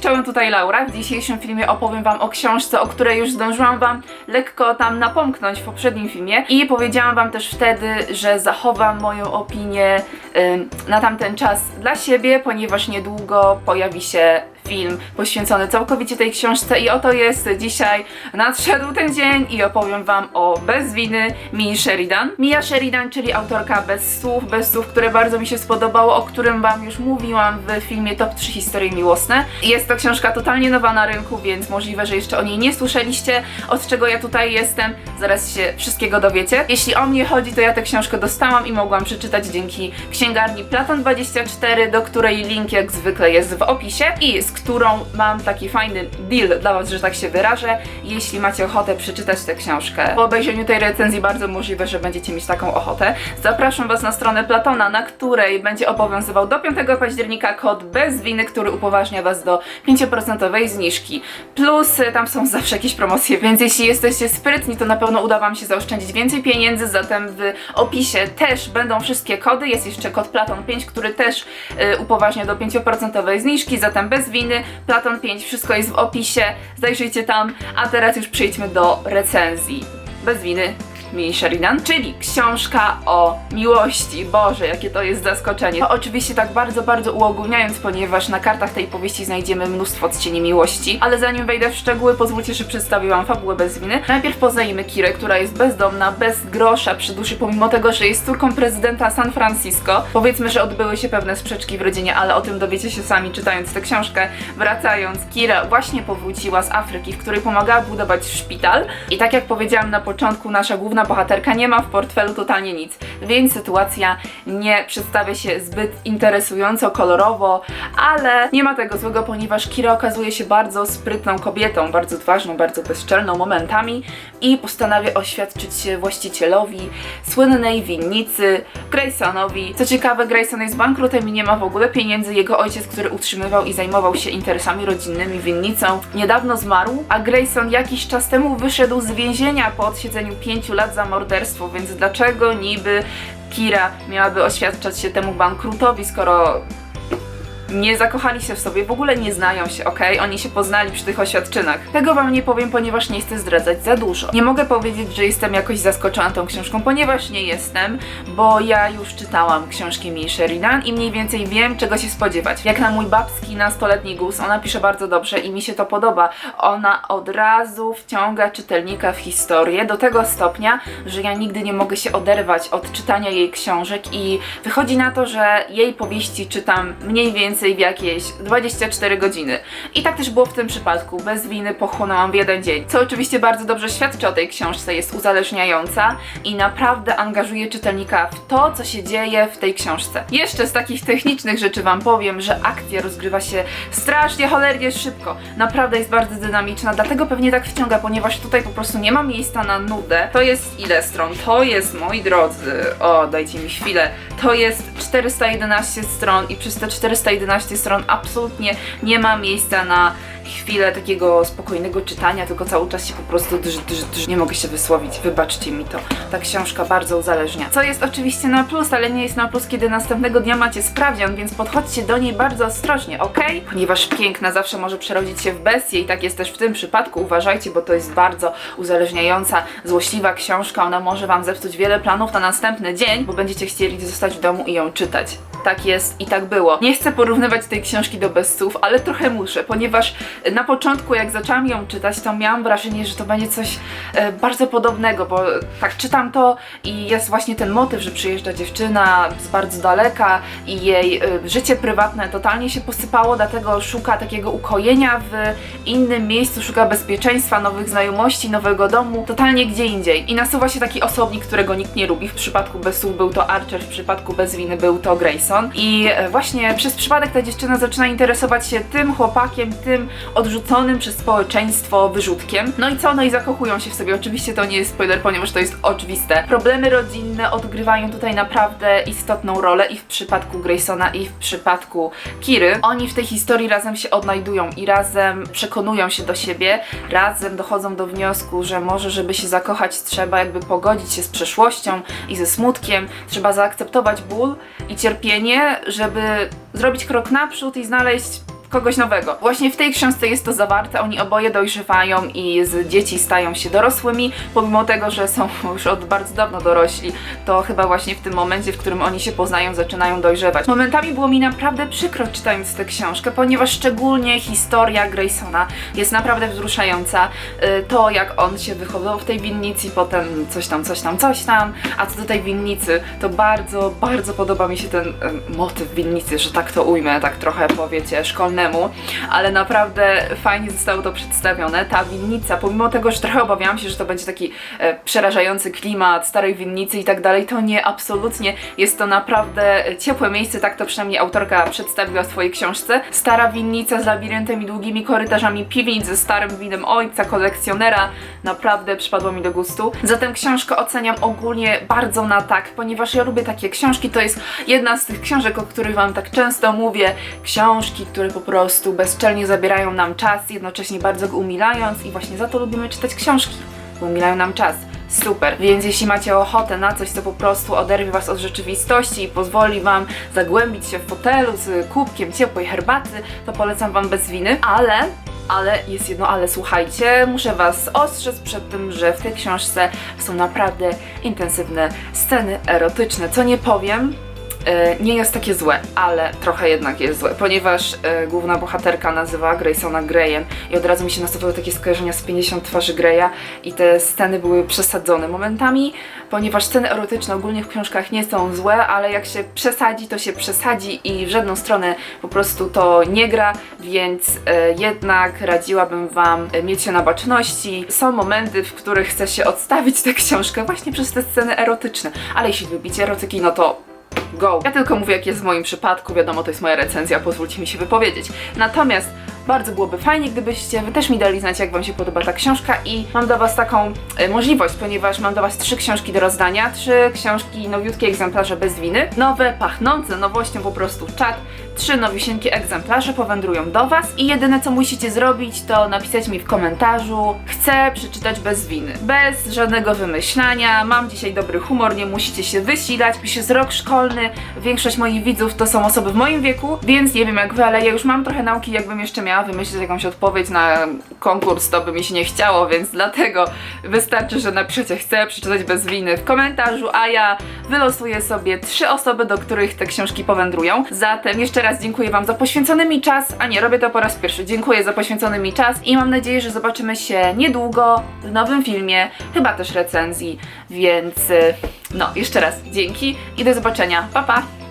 Cześć tutaj Laura. W dzisiejszym filmie opowiem wam o książce, o której już zdążyłam wam lekko tam napomknąć w poprzednim filmie i powiedziałam wam też wtedy, że zachowam moją opinię ym, na tamten czas dla siebie, ponieważ niedługo pojawi się film poświęcony całkowicie tej książce i oto jest dzisiaj nadszedł ten dzień i opowiem wam o Bez winy Mii Sheridan. Mia Sheridan, czyli autorka Bez słów, Bez słów, które bardzo mi się spodobało, o którym wam już mówiłam w filmie Top 3 historie miłosne. Jest to książka totalnie nowa na rynku, więc możliwe, że jeszcze o niej nie słyszeliście, od czego ja tutaj jestem. Zaraz się wszystkiego dowiecie. Jeśli o mnie chodzi, to ja tę książkę dostałam i mogłam przeczytać dzięki księgarni Platon24, do której link jak zwykle jest w opisie i z którą mam taki fajny deal dla was, że tak się wyrażę. Jeśli macie ochotę przeczytać tę książkę, po obejrzeniu tej recenzji bardzo możliwe, że będziecie mieć taką ochotę. Zapraszam was na stronę Platona, na której będzie obowiązywał do 5 października kod bez winy, który upoważnia was do 5% zniżki. Plus y, tam są zawsze jakieś promocje, więc jeśli jesteście sprytni, to na pewno uda wam się zaoszczędzić więcej pieniędzy, zatem w opisie też będą wszystkie kody. Jest jeszcze kod Platon 5, który też y, upoważnia do 5% zniżki, zatem bez winy, Platon 5, wszystko jest w opisie, zajrzyjcie tam, a teraz już przejdźmy do recenzji. Bez winy, Mii Sheridan, czyli książka o miłości. Boże, jakie to jest zaskoczenie. To oczywiście tak bardzo, bardzo uogólniając, ponieważ na kartach tej powieści znajdziemy mnóstwo odcieni miłości. Ale zanim wejdę w szczegóły, pozwólcie, że przedstawię wam fabułę bez winy. Najpierw poznajemy Kirę, która jest bezdomna, bez grosza przy duszy, pomimo tego, że jest córką prezydenta San Francisco. Powiedzmy, że odbyły się pewne sprzeczki w rodzinie, ale o tym dowiecie się sami czytając tę książkę. Wracając, Kira właśnie powróciła z Afryki, w której pomagała budować szpital. I tak jak powiedziałam na początku, nasza główna bohaterka nie ma w portfelu totalnie nic, więc sytuacja nie przedstawia się zbyt interesująco, kolorowo, ale nie ma tego złego, ponieważ Kira okazuje się bardzo sprytną kobietą, bardzo odważną, bardzo bezczelną momentami i postanawia oświadczyć się właścicielowi słynnej winnicy, Graysonowi. Co ciekawe, Grayson jest bankrutem i nie ma w ogóle pieniędzy. Jego ojciec, który utrzymywał i zajmował się interesami rodzinnymi winnicą, niedawno zmarł, a Grayson jakiś czas temu wyszedł z więzienia po odsiedzeniu pięciu lat za morderstwo, więc dlaczego niby Kira miałaby oświadczać się temu bankrutowi, skoro nie zakochali się w sobie, w ogóle nie znają się, okej? Oni się poznali przy tych oświadczynach. Tego wam nie powiem, ponieważ nie chcę zdradzać za dużo. Nie mogę powiedzieć, że jestem jakoś zaskoczona tą książką, ponieważ nie jestem, bo ja już czytałam książki Mii Sheridan i mniej więcej wiem, czego się spodziewać. Jak na mój babski nastoletni guz, ona pisze bardzo dobrze i mi się to podoba. Ona od razu wciąga czytelnika w historię do tego stopnia, że ja nigdy nie mogę się oderwać od czytania jej książek i wychodzi na to, że jej powieści czytam mniej więcej w jakieś 24 godziny. I tak też było w tym przypadku. Bez winy pochłonęłam w jeden dzień. Co oczywiście bardzo dobrze świadczy o tej książce, jest uzależniająca i naprawdę angażuje czytelnika w to, co się dzieje w tej książce. Jeszcze z takich technicznych rzeczy Wam powiem, że akcja rozgrywa się strasznie, cholernie szybko. Naprawdę jest bardzo dynamiczna, dlatego pewnie tak wciąga, ponieważ tutaj po prostu nie ma miejsca na nudę. To jest ile stron? To jest, moi drodzy, o, dajcie mi chwilę, to jest 411 stron i przez te 411 stron absolutnie nie ma miejsca na chwilę takiego spokojnego czytania, tylko cały czas się po prostu drż, drż, drż. Nie mogę się wysłowić, wybaczcie mi to. Ta książka bardzo uzależnia. Co jest oczywiście na plus, ale nie jest na plus, kiedy następnego dnia macie sprawdzian, więc podchodźcie do niej bardzo ostrożnie, ok? Ponieważ piękna zawsze może przerodzić się w bestię i tak jest też w tym przypadku. Uważajcie, bo to jest bardzo uzależniająca, złośliwa książka. Ona może wam zepsuć wiele planów na następny dzień, bo będziecie chcieli zostać w domu i ją czytać. Tak jest i tak było. Nie chcę porównywać tej książki do bestów, ale trochę muszę, ponieważ na początku, jak zaczęłam ją czytać, to miałam wrażenie, że to będzie coś e, bardzo podobnego, bo tak czytam to i jest właśnie ten motyw, że przyjeżdża dziewczyna z bardzo daleka i jej e, życie prywatne totalnie się posypało, dlatego szuka takiego ukojenia w innym miejscu, szuka bezpieczeństwa, nowych znajomości, nowego domu, totalnie gdzie indziej. I nasuwa się taki osobnik, którego nikt nie lubi. W przypadku Besów był to Archer, w przypadku Bez winy był to Grayson. I e, właśnie przez przypadek ta dziewczyna zaczyna interesować się tym chłopakiem, tym odrzuconym przez społeczeństwo wyrzutkiem. No i co? No i zakochują się w sobie. Oczywiście to nie jest spoiler, ponieważ to jest oczywiste. Problemy rodzinne odgrywają tutaj naprawdę istotną rolę i w przypadku Graysona, i w przypadku Kiry. Oni w tej historii razem się odnajdują i razem przekonują się do siebie, razem dochodzą do wniosku, że może, żeby się zakochać, trzeba jakby pogodzić się z przeszłością i ze smutkiem, trzeba zaakceptować ból i cierpienie, żeby zrobić krok naprzód i znaleźć kogoś nowego. Właśnie w tej książce jest to zawarte, oni oboje dojrzewają i z dzieci stają się dorosłymi, pomimo tego, że są już od bardzo dawno dorośli, to chyba właśnie w tym momencie, w którym oni się poznają, zaczynają dojrzewać. Momentami było mi naprawdę przykro czytając tę książkę, ponieważ szczególnie historia Graysona jest naprawdę wzruszająca. Y, To, jak on się wychowywał w tej winnicy, potem coś tam, coś tam, coś tam, a co do tej winnicy, to bardzo, bardzo podoba mi się ten motyw winnicy, że tak to ujmę, tak trochę powiecie szkolnemu, ale naprawdę fajnie zostało to przedstawione. Ta winnica, pomimo tego, że trochę obawiałam się, że to będzie taki e, przerażający klimat starej winnicy i tak dalej, to nie, absolutnie. Jest to naprawdę ciepłe miejsce, tak to przynajmniej autorka przedstawiła w swojej książce. Stara winnica z labiryntem i długimi korytarzami piwnic ze starym winem ojca, kolekcjonera, naprawdę przypadło mi do gustu. Zatem książkę oceniam ogólnie bardzo na tak, ponieważ ja lubię takie książki, to jest jedna z tych książek, o których Wam tak często mówię, książki, które po prostu bezczelnie zabierają nam czas, jednocześnie bardzo go umilając i właśnie za to lubimy czytać książki, bo umilają nam czas. Super, więc jeśli macie ochotę na coś, co po prostu oderwie Was od rzeczywistości i pozwoli Wam zagłębić się w fotelu z kubkiem ciepłej herbaty, to polecam Wam bez winy, ale ale jest jedno ale, słuchajcie, muszę Was ostrzec przed tym, że w tej książce są naprawdę intensywne sceny erotyczne. Co nie powiem, nie jest takie złe, ale trochę jednak jest złe, ponieważ e, główna bohaterka nazywa Graysona Greyem i od razu mi się nasuwały takie skojarzenia z 50 twarzy Greya i te sceny były przesadzone momentami, ponieważ sceny erotyczne ogólnie w książkach nie są złe, ale jak się przesadzi, to się przesadzi i w żadną stronę po prostu to nie gra, więc e, jednak radziłabym Wam e, mieć się na baczności. Są momenty, w których chce się odstawić tę książkę właśnie przez te sceny erotyczne, ale jeśli lubicie erotyki, no to go. Ja tylko mówię, jak jest w moim przypadku, wiadomo, to jest moja recenzja, pozwólcie mi się wypowiedzieć. Natomiast bardzo byłoby fajnie, gdybyście wy też mi dali znać, jak wam się podoba ta książka i mam do was taką e, możliwość, ponieważ mam do was trzy książki do rozdania, trzy książki, nowiutkie egzemplarze bez winy, nowe, pachnące nowością po prostu czat, trzy nowisieńkie egzemplarze powędrują do was i jedyne co musicie zrobić to napisać mi w komentarzu chcę przeczytać bez winy, bez żadnego wymyślania, mam dzisiaj dobry humor, nie musicie się wysilać, już jest rok szkolny, większość moich widzów to są osoby w moim wieku, więc nie wiem jak wy, ale ja już mam trochę nauki, jakbym jeszcze miała wymyślić jakąś odpowiedź na konkurs, to by mi się nie chciało, więc dlatego wystarczy, że napiszecie chcę przeczytać bez winy w komentarzu, a ja wylosuję sobie trzy osoby, do których te książki powędrują. Zatem jeszcze raz dziękuję Wam za poświęcony mi czas, a nie, robię to po raz pierwszy. Dziękuję za poświęcony mi czas i mam nadzieję, że zobaczymy się niedługo w nowym filmie, chyba też recenzji, więc y, no, jeszcze raz dzięki i do zobaczenia. Pa, pa!